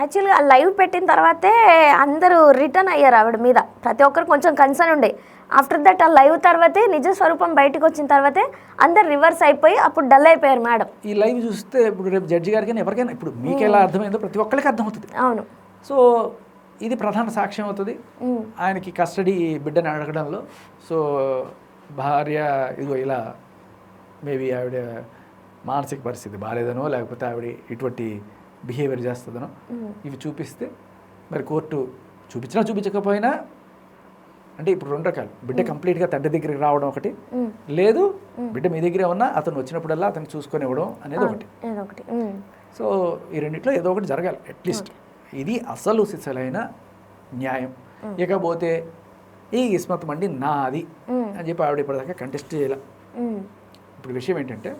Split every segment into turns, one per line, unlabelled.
యాక్చువల్గా లైవ్ పెట్టిన తర్వాతే అందరూ రిటర్న్ అయ్యారు ఆవిడ మీద. ప్రతి ఒక్కరు కొంచెం కన్సర్న్ ఉండే. ఆఫ్టర్ దట్ ఆ లైవ్ తర్వాతే నిజ స్వరూపం బయటకు వచ్చిన తర్వాతే అందరు రివర్స్ అయిపోయి అప్పుడు డల్ అయిపోయారు మేడం.
ఈ లైవ్ చూస్తే ఇప్పుడు రేపు జడ్జి గారికి ఎవరికైనా ఇప్పుడు మీకు ఎలా అర్థమైందో ప్రతి ఒక్కరికి అర్థమవుతుంది.
అవును.
సో ఇది ప్రధాన సాక్ష్యం అవుతుంది. ఆయనకి కస్టడీ బిడ్డని అడగడంలో. సో భార్య ఇదిగో ఇలా మేబీ ఆవిడ మానసిక పరిస్థితి బాగాలేదనో లేకపోతే ఆవిడ ఇటువంటి బిహేవియర్ చేస్తుందనో. ఇవి చూపిస్తే మరి కోర్టు చూపించినా చూపించకపోయినా అంటే ఇప్పుడు రెండు రకాలు. బిడ్డ కంప్లీట్గా తండ్రి దగ్గరికి రావడం ఒకటి. లేదు బిడ్డ మీ దగ్గరే ఉన్నా అతను వచ్చినప్పుడల్లా అతను చూసుకొని ఇవ్వడం అనేది ఒకటి. సో ఈ రెండిట్లో ఏదో ఒకటి జరగాలి అట్లీస్ట్. ఇది అసలు సిసలైన న్యాయం. ఇకపోతే ఈ ఇస్మత్ మండి నాది అని చెప్పి ఆవిడ ఇప్పటిదాకా కంటెస్ట్ చేయాల. ఇప్పుడు విషయం ఏంటంటే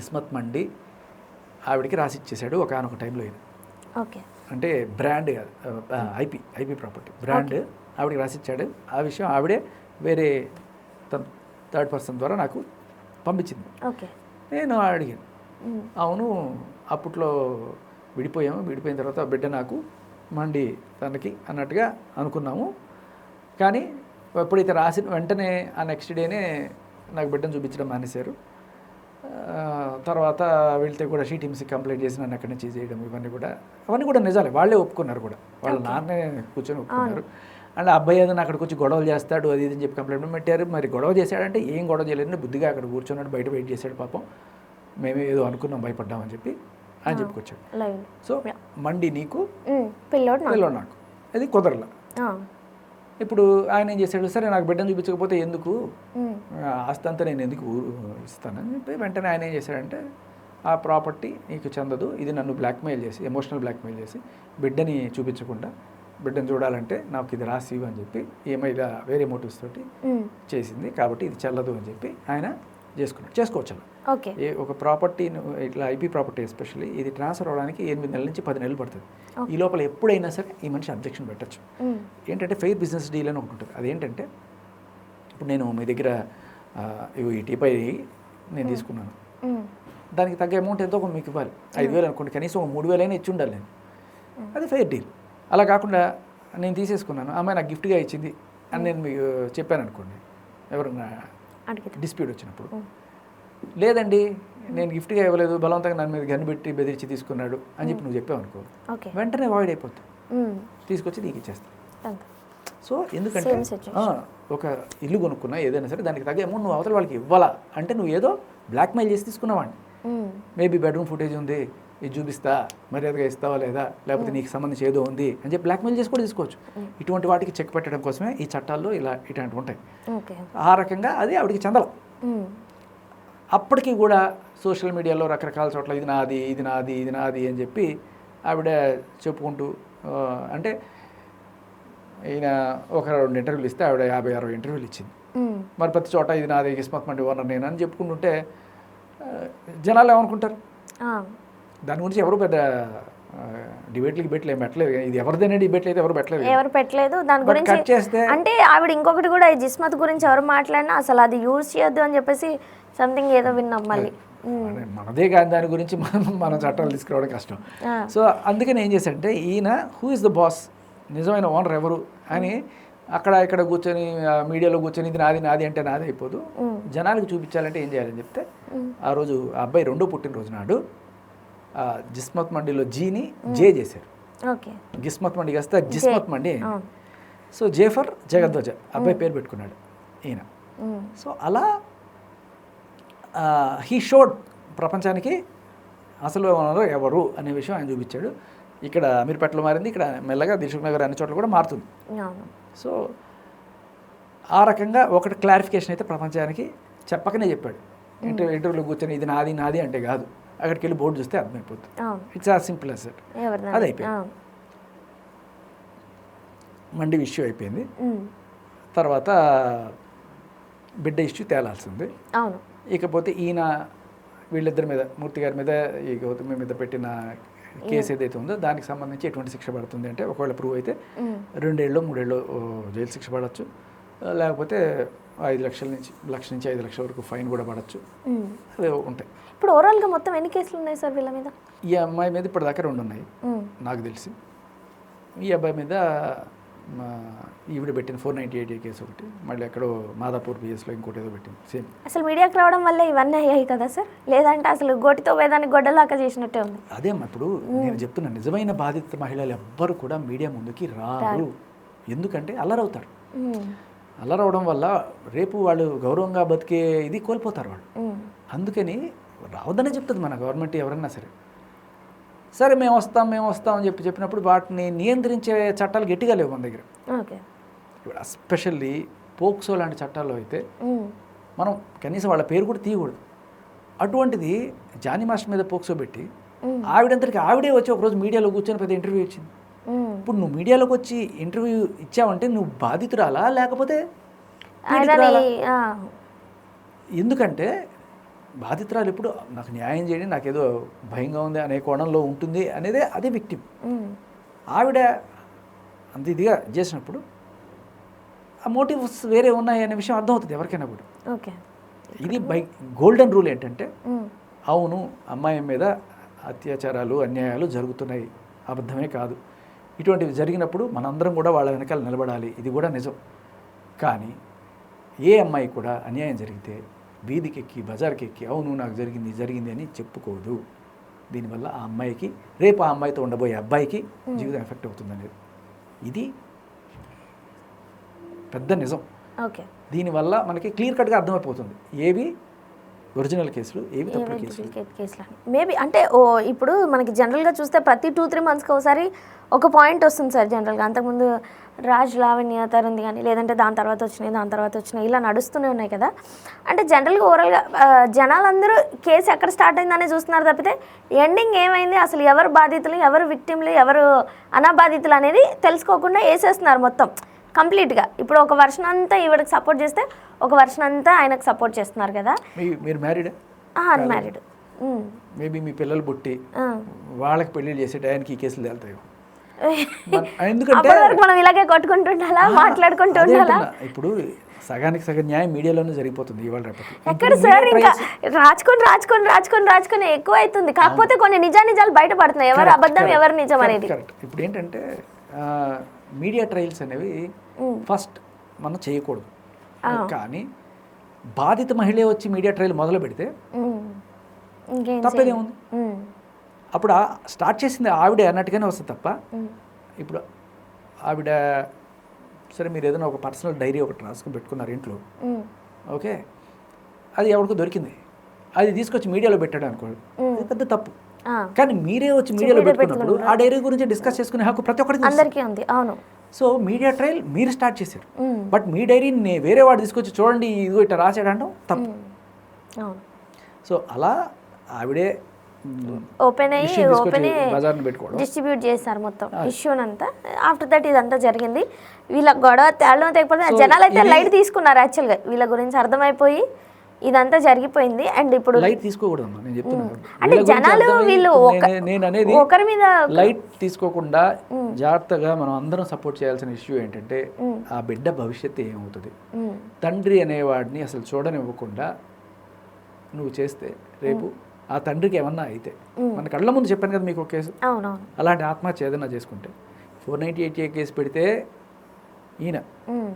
ఇస్మత్ మండి ఆవిడకి రాసి ఇచ్చేసాడు ఒకనొక టైంలో ఇది
ఓకే.
అంటే బ్రాండ్ కాదు ఐపీ ఐపీ ప్రాపర్టీ. బ్రాండ్ ఆవిడకి రాసిచ్చాడు. ఆ విషయం ఆవిడే వేరే తన థర్డ్ పర్సన్ ద్వారా నాకు పంపించింది.
ఓకే.
నేను అడిగాను. అవును అప్పట్లో విడిపోయాము. విడిపోయిన తర్వాత బిడ్డ నాకు మండి తనకి అన్నట్టుగా అనుకున్నాము. కానీ ఎప్పుడైతే రాసిన వెంటనే ఆ నెక్స్ట్ డేనే నాకు బిడ్డను చూపించడం మానేశారు. తర్వాత వెళ్తే కూడా షీటీఎంసీ కంప్లైంట్ చేసి నన్ను అక్కడి నుంచి చేయడం ఇవన్నీ కూడా అవన్నీ కూడా నిజాలే. వాళ్ళే ఒప్పుకున్నారు కూడా. వాళ్ళ నాన్నే కూర్చొని ఒప్పుకున్నారు. అండ్ అబ్బాయి ఏదైనా అక్కడికి వచ్చి గొడవలు చేస్తాడు అది ఇది అని చెప్పి కంప్లైంట్ పెట్టారు. మరి గొడవ చేశాడంటే ఏం గొడవ చేయలేదని బుద్ధిగా అక్కడ కూర్చున్నాడు బయట వెయిట్ చేశాడు పాపం. మేమే ఏదో అనుకున్నాం భయపడ్డామని చెప్పి ఆయన చెప్పుకొచ్చాడు. సో మండి నీకు
పిల్లోడు నాకు.
అది కుదరల. ఇప్పుడు ఆయన ఏం చేశాడు? సరే నాకు బిడ్డను చూపించకపోతే ఎందుకు? ఆస్తి అంతా నేను ఎందుకు ఇస్తానని చెప్పి వెంటనే ఆయన ఏం చేశాడంటే ఆ ప్రాపర్టీ నీకు చెందదు. ఇది నన్ను బ్లాక్మెయిల్ చేసి ఎమోషనల్ బ్లాక్మెయిల్ చేసి బిడ్డని చూపించకుండా బిడ్డను చూడాలంటే నాకు ఇది రాసి ఇవ్వు అని చెప్పి ఏమైనా వేరే మోటివ్స్ తోటి చేసింది. కాబట్టి ఇది చెల్లదు అని చెప్పి ఆయన చేసుకున్నాడు. చేసుకోవచ్చు.
ఓకే.
ఏ ఒక ప్రాపర్టీ ఇట్లా ఐపీ ప్రాపర్టీ ఎస్పెషల్లీ ఇది ట్రాన్స్ఫర్ అవడానికి ఎనిమిది నెలల నుంచి పది నెలలు పడుతుంది. ఈ లోపల ఎప్పుడైనా సరే ఈ మనిషి అబ్జెక్షన్ పెట్టచ్చు. ఏంటంటే ఫెయిర్ బిజినెస్ డీల్ అని ఒకటి ఉంటుంది. అదేంటంటే ఇప్పుడు నేను మీ దగ్గర ఈ టీపై నేను తీసుకున్నాను. దానికి తగ్గ అమౌంట్ ఎంతో మీకు ఇవ్వాలి. ఐదు వేలు అనుకోండి కనీసం ఒక మూడు వేలైనా ఇచ్చి ఉండాలి నేను. అది ఫెయిర్ డీల్. అలా కాకుండా నేను తీసేసుకున్నాను. అమ్మాయి నాకు గిఫ్ట్గా ఇచ్చింది అని నేను మీకు చెప్పాను అనుకోండి. ఎవరన్నా డిస్ప్యూట్ వచ్చినప్పుడు. లేదండి నేను గిఫ్ట్గా ఇవ్వలేదు బలవంతంగా నన్ను మీద గన్ను పెట్టి బెదిరించి తీసుకున్నాడు అని చెప్పి నువ్వు చెప్పావు అనుకో వెంటనే వాయిడ్ అయిపోతుంది తీసుకొచ్చి నీకు ఇచ్చేస్తాను
అంతే.
సో ఎందుకంటే ఒక ఇల్లు కొనుక్కున్నా ఏదైనా సరే దానికి తగ్గ అమౌంట్ నువ్వు అవతల వాళ్ళకి ఇవ్వాలా? అంటే నువ్వు ఏదో బ్లాక్మెయిల్ చేసి తీసుకున్నావాడిని. మేబీ బెడ్రూమ్ ఫుటేజ్ ఉంది ఇది చూపిస్తా మర్యాదగా ఇస్తావా లేదా? లేకపోతే నీకు సంబంధించి ఏదో ఉంది అని చెప్పి బ్లాక్మెయిల్ చేసి కూడా తీసుకోవచ్చు. ఇటువంటి వాటికి చెక్ పెట్టడం కోసమే ఈ చట్టాల్లో ఇలా ఇట్లాంటివి ఉంటాయి. ఆ రకంగా అది ఆవిడకి చెందాల. అప్పటికి కూడా సోషల్ మీడియాలో రకరకాల చోట్ల ఇది నాది ఇది నాది ఇది నాది అని చెప్పి ఆవిడ చెప్పుకుంటూ అంటే ఈయన ఒక రెండు ఇంటర్వ్యూలు ఇస్తే ఆవిడ యాభై అరవై ఇంటర్వ్యూలు ఇచ్చింది. మరి ప్రతి చోట ఇది నాది కిస్మత్ మండి ఓనర్ నేను అని చెప్పుకుంటుంటే జనాలు ఏమనుకుంటారు? దాని గురించి ఎవరు పెద్ద డిబేట్లకి డిబేట్లు ఏం పెట్టలేదు. ఇది ఎవరిదైనా డిబేట్లు అయితే ఎవరు పెట్టలేదు.
ఎవరు పెట్టలేదు. దాని గురించి
చేస్తే
అంటే ఆవిడ ఇంకొకటి కూడా ఈ జిస్మత్ గురించి ఎవరు మాట్లాడినా అసలు అది యూజ్ చేయొద్దు అని చెప్పేసి సంథింగ్ ఏదో విన్నాం మళ్ళీ.
మనదే కాని దాని గురించి మనం మనం చట్టాలు తీసుకురావడం కష్టం. సో అందుకని ఏం చేశాడంటే ఈయన హూ ఇస్ ద బాస్ నిజమైన ఓనర్ ఎవరు? అని అక్కడ ఇక్కడ కూర్చొని మీడియాలో కూర్చొని ఇది నాది నాది అంటే నాది అయిపోదు. జనాలకు చూపించాలంటే ఏం చేయాలని చెప్తే ఆ రోజు ఆ అబ్బాయి రెండో పుట్టినరోజు నాడు జిస్మత్ మండిలో జీని జే చేశారు.
ఓకే.
గిస్మత్ మండి కాస్త జిస్మత్ మండి. సో జేఫర్ జగధ్వజ అబ్బాయి పేరు పెట్టుకున్నాడు ఈయన. సో అలా హీ షోడ్ ప్రపంచానికి అసలు ఎవరు అనే విషయం ఆయన చూపించాడు. ఇక్కడ అమీర్పేటలో మారింది ఇక్కడ మెల్లగా దిల్సుఖ్ నగర్ అన్ని చోట్ల కూడా మారుతుంది. సో ఆ రకంగా ఒకటి క్లారిఫికేషన్ అయితే ప్రపంచానికి చెప్పకనే చెప్పాడు. ఇంటర్వ్యూ ఇంటర్వ్యూలో కూర్చొని ఇది నాది నాది అంటే కాదు. అక్కడికి వెళ్ళి బోర్డు చూస్తే అర్థమైపోతుంది. ఇట్స్ ఆ సింపుల్ అస్ ఇట్
ఎవరిది
అది అయిపోయింది. మండి ఇష్యూ అయిపోయింది. తర్వాత బిడ్డ ఇష్యూ తేలాల్సింది. ఇకపోతే ఈయన వీళ్ళిద్దరి మీద మూర్తి గారి మీద ఈ గౌతమి మీద పెట్టిన కేసు ఏదైతే ఉందో దానికి సంబంధించి ఎటువంటి శిక్ష పడుతుంది అంటే ఒకవేళ ప్రూవ్ అయితే రెండేళ్ళు మూడేళ్ళు జైలు శిక్ష పడవచ్చు లేకపోతే ఐదు లక్షల నుంచి లక్ష నుంచి ఐదు లక్షల వరకు ఫైన్ కూడా పడవచ్చు
ఉమ్.
అవి ఉంటాయి.
ఇప్పుడు ఓవరాల్గా మొత్తం ఎన్ని కేసులు ఉన్నాయి సార్ వీళ్ళ మీద?
ఈ అమ్మాయి మీద ఇప్పటిదాకా రెండు ఉన్నాయి. నాకు తెలిసి. ఈ అబ్బాయి మీద ఈవిడ పెట్టిన ఫోర్ నైంటీ ఎయిట్ కేసు ఒకటి. మళ్ళీ ఎక్కడో మాదాపూర్ పిఎస్లో ఇంకోటి ఏదో పెట్టింది. సేమ్.
అసలు మీడియాకి రావడం వల్ల ఇవన్నీ అయ్యాయి కదా సార్? లేదంటే అసలు గోటితో వేదాన్ని గొడ్డలాగా చేసినట్టే ఉంది.
అదే అమ్మా ఇప్పుడు నేను చెప్తున్నా నిజమైన బాధిత మహిళలు ఎవ్వరు కూడా మీడియా ముందుకి రారు. ఎందుకంటే అల్లరవుతారు. అల్లరవడం వల్ల రేపు వాళ్ళు గౌరవంగా బతికే ఇది కోల్పోతారు వాళ్ళు. అందుకని రావద్దనే చెప్తుంది మన గవర్నమెంట్ ఎవరన్నా సరే సరే మేము వస్తాం మేము వస్తాం అని చెప్పి చెప్పినప్పుడు వాటిని నియంత్రించే చట్టాలు గట్టిగా లేవు మన దగ్గర
ఓకే
ఇప్పుడు ఎస్పెషల్లీ పోక్సో లాంటి చట్టాల్లో అయితే. మనం కనీసం వాళ్ళ పేరు కూడా తీయకూడదు అటువంటిది జానీ మాస్టర్ మీద పోక్సో పెట్టి. ఆవిడంతటికి ఆవిడే వచ్చి ఒకరోజు మీడియాలో కూర్చొని పెద్ద ఇంటర్వ్యూ ఇచ్చింది. ఇప్పుడు నువ్వు మీడియాలోకి వచ్చి ఇంటర్వ్యూ ఇచ్చావంటే నువ్వు బాధితురాలా లేకపోతే ఎందుకంటే బాధితురాలు ఇప్పుడు నాకు న్యాయం చేయండి నాకేదో భయంగా ఉంది అనే కోణంలో ఉంటుంది అనేదే అదే విక్టిమ్. ఆవిడ అంత ఇదిగా చేసినప్పుడు ఆ మోటివ్స్ వేరే ఉన్నాయి అనే విషయం అర్థమవుతుంది ఎవరికైనా కూడా.
ఓకే.
ఇది బై గోల్డెన్ రూల్ ఏంటంటే. అవును అమ్మాయి మీద అత్యాచారాలు అన్యాయాలు జరుగుతున్నాయి. అబద్ధమే కాదు. ఇటువంటివి జరిగినప్పుడు మనందరం కూడా వాళ్ళ వెనకాల నిలబడాలి. ఇది కూడా నిజం. కానీ ఏ అమ్మాయి కూడా అన్యాయం జరిగితే వీధికి ఎక్కి బజార్కి ఎక్కి అవును నాకు జరిగింది జరిగింది అని చెప్పుకోదు. దీనివల్ల ఆ అమ్మాయికి రేపు ఆ అమ్మాయితో ఉండబోయే అబ్బాయికి జీవితం ఎఫెక్ట్ అవుతుంది అనేది ఇది పెద్ద నిజం.
ఓకే.
దీనివల్ల మనకి క్లియర్ కట్గా అర్థమైపోతుంది. ఏవి? ఒరిజినల్ కేసులు ఏవి తప్పుడు కేసులు?
డూప్లికేట్ కేసులు మేబీ అంటే ఓ ఇప్పుడు మనకి జనరల్గా చూస్తే ప్రతి టూ త్రీ మంత్స్కి ఒకసారి ఒక పాయింట్ వస్తుంది సార్ జనరల్గా. అంతకుముందు రాజ్ లావణ్య తరుంది కానీ లేదంటే దాని తర్వాత వచ్చినాయి దాని తర్వాత వచ్చినాయి ఇలా నడుస్తూనే ఉన్నాయి కదా. అంటే జనరల్గా ఓవరాల్గా జనాలందరూ కేసు ఎక్కడ స్టార్ట్ అయిందనే చూస్తున్నారు తప్పితే ఎండింగ్ ఏమైంది అసలు ఎవరు బాధితులు ఎవరు విక్టిమ్లు ఎవరు అనాబాధితులు అనేది తెలుసుకోకుండా వేసేస్తున్నారు మొత్తం. కంప్లీట్గా. ఇప్పుడు ఒక వర్షన్ అంతా ఈవిడకి సపోర్ట్ చేస్తే ఒక వర్షన్ అంతా ఆయనకు సపోర్ట్ చేస్తున్నారు కదా?
మీరు మ్యారీడా?
అన్మ్యారీడ్
మేబీ మీ పిల్లలు పుట్టి వాళ్ళకి పెళ్ళి చేసే టయానికి ఈ కేసులు తేలుతాయి. ఎందుకంటే
మనం ఇలాగే కొట్టుకుంటుండాలా? మాట్లాడుకుంటూ ఉండాలా.
ఇప్పుడు సగానికి సగం న్యాయం మీడియాలోనే జరిగిపోతుంది ఇవాళ రేపటి
ఎక్కడ సార్ ఇంకా రాచుకొని రాచుకొని రాచుకొని రాచుకొని ఎక్కువ అవుతుంది కాకపోతే కొన్ని నిజానిజాలు బయటపడుతున్నాయి. ఎవరు అబద్ధం ఎవరు నిజం అనేది.
కరెక్ట్ ఇప్పుడు ఏంటంటే మీడియా ట్రయల్స్ అనేవి ఫస్ట్ మనం చేయకూడదు. కానీ బాధిత మహిళే వచ్చి మీడియా ట్రయల్ మొదలు పెడితే తప్పేదేముంది. అప్పుడు స్టార్ట్ చేసింది ఆవిడే అన్నట్టుగానే వస్తుంది తప్ప. ఇప్పుడు ఆవిడ సరే మీరు ఏదైనా ఒక పర్సనల్ డైరీ ఒకటి రాసుకుని పెట్టుకున్నారు ఇంట్లో. ఓకే. అది ఎవరికో దొరికింది. అది తీసుకొచ్చి మీడియాలో పెట్టాడు అనుకోండి. పెద్ద తప్పు. కానీ మీరే వచ్చి మీడియాలో పెట్టుకున్నప్పుడు ఆ డైరీ గురించి డిస్కస్ చేసుకునే హక్కు ప్రతి ఒక్కరికి.
అందరికీ ఉంది అవును.
సో మీడియా ట్రయల్ మీరు స్టార్ట్ చేశారు. బట్ మీ డైరీని వేరే వాడు తీసుకొచ్చి చూడండి ఇదిగో ఇట్లా రాసాడు అంటాం తప్పు. సో అలా ఆవిడే
ఓపెన్ అయ్యి ఓపెన్ డిస్ట్రిబ్యూట్ చేశారు మొత్తం ఇష్యూనంతా ఆఫ్టర్ దట్ ఇదంతా జరిగింది. వీళ్ళ గొడవ తేళ్ళం తెగకపోతే
So,
జనాలు అయితే
ఇది-
లైట్ తీసుకున్నారు యాక్చువల్గా వీళ్ళ గురించి అర్థమైపోయి ఇదంతా జరిగిపోయింది. అండ్ ఇప్పుడు
లైట్ తీసుకోకూడదమ్మా నేను చెప్తున్నాను
అంటే జనాలు వీళ్ళు
నేను- అనేది
ఒకరి మీద
లైట్ తీసుకోకుండా జాగ్రత్తగా మనం అందరం సపోర్ట్ చేయాల్సిన ఇష్యూ ఏంటంటే ఆ బిడ్డ భవిష్యత్తు ఏమవుతుంది? తండ్రి అనేవాడిని అసలు చూడనివ్వకుండా నువ్వు చేస్తే రేపు ఆ తండ్రికి ఏమన్నా అయితే మన కళ్ళ ముందు చెప్పాను కదా మీకు ఒక కేసు. అలాంటి ఆత్మహత్య ఏదైనా చేసుకుంటే four ninety eight A case పెడితే ఈయన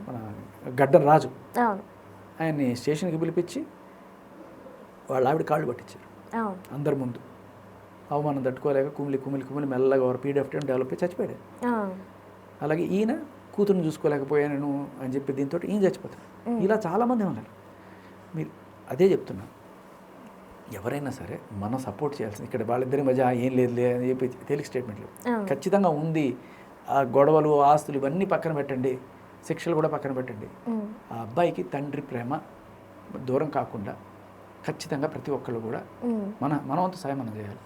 మన గడ్డం రాజు ఆయన్ని స్టేషన్కి పిలిపించి వాళ్ళ ఆవిడ కాళ్ళు పట్టించారు. అందరి ముందు. అవమానం తట్టుకోలేక కుమిలి కుమిలి కుమిలి మెల్లగా వారు పీడిఎఫ్ డెవలప్ అయ్యి చచ్చిపోయాడు. అలాగే ఈయన కూతురుని చూసుకోలేకపోయాను అని చెప్పి దీంతో ఈయన చచ్చిపోతాడు. ఇలా చాలామంది ఉన్నారు. మీరు అదే చెప్తున్నా. ఎవరైనా సరే మనం సపోర్ట్ చేయాల్సింది ఇక్కడ వాళ్ళిద్దరి మధ్య "ఆ, ఏం లేదులే అని చెప్పి తేలిక స్టేట్మెంట్లు. ఖచ్చితంగా ఉంది. ఆ గొడవలు ఆస్తులు ఇవన్నీ పక్కన పెట్టండి. శిక్షలు కూడా పక్కన పెట్టండి. ఆ అబ్బాయికి తండ్రి ప్రేమ దూరం కాకుండా ఖచ్చితంగా ప్రతి ఒక్కళ్ళు కూడా. మన మన వంతు సాయం మనం చేయాలి.